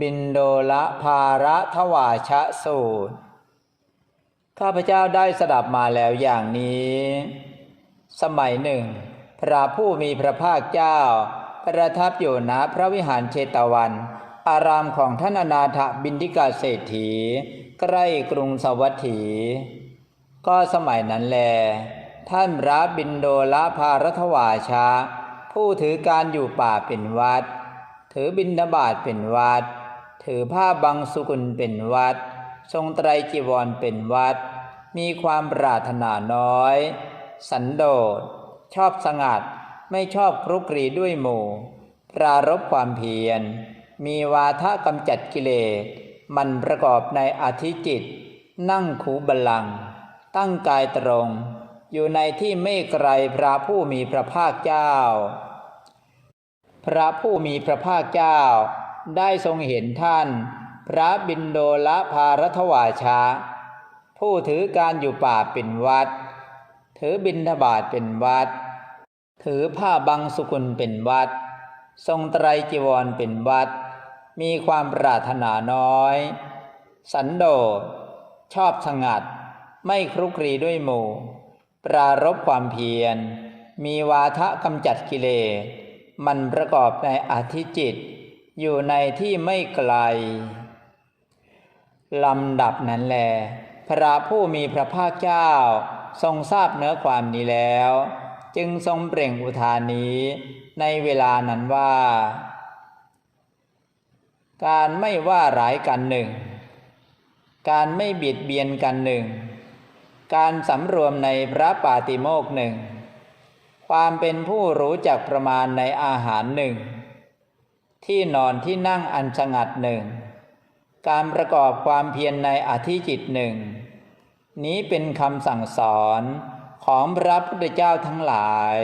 บินโดละภาระทวาชะสูตร ข้าพเจ้าได้สดับมาแล้วอย่างนี้ สมัยหนึ่ง พระผู้มีพระภาคเจ้า ประทับอยู่ณพระวิหารเชตวัน อารามของท่านอนาถบินทิกาเศรษฐี ใกล้กรุงสวัสถี ก็สมัยนั้นแล ท่านพระบินโดละภารทวาชาผู้ถือการอยู่ป่าเป็นวัด ถือบินบาตเป็นวัด ถือผ้าบังสุกุลเป็นวัด ทรงไตรจีวรเป็นวัด มีความปรารถนาน้อย สันโดษ ชอบสงัด ไม่ชอบครุกรีด้วยหมู่ ปรารบความเพียร มีวาทะกำจัดกิเลส มันประกอบในอธิจิต นั่งคูบัลลัง ตั้งกายตรง อยู่ในที่ไม่ไกลพระผู้มีพระภาคเจ้า พระผู้มีพระภาคเจ้า ได้ทรงเห็นท่าน พระบินโดละภารทวาชา ผู้ถือการอยู่ป่าเป็นวัด ถือบินทบาทเป็นวัด ถือผ้าบังสุกุลเป็นวัด ทรงไตรจีวรเป็นวัด มีความปรารถนาน้อย สันโดษชอบสงัด ไม่ครุกรีด้วยหมู่ ปรารบความเพียร มีวาทะกำจัดกิเลสมันประกอบในอธิจิต อยู่ในที่ไม่ไกลลำดับนั้นแล พระผู้มีพระภาคเจ้าทรงทราบเนื้อความนี้แล้ว จึงทรงเปล่งอุทานนี้ ในเวลานั้นว่า การไม่ว่าร้ายกันหนึ่ง การไม่เบียดเบียนกันหนึ่ง การสำรวมในพระปาติโมกข์หนึ่ง ความเป็นผู้รู้จักประมาณในอาหารหนึ่ง ที่นอนที่นั่งอันสงัดหนึ่ง การประกอบความเพียรในอธิจิตหนึ่ง นี้เป็นคำสั่งสอนของพระพุทธเจ้าทั้งหลาย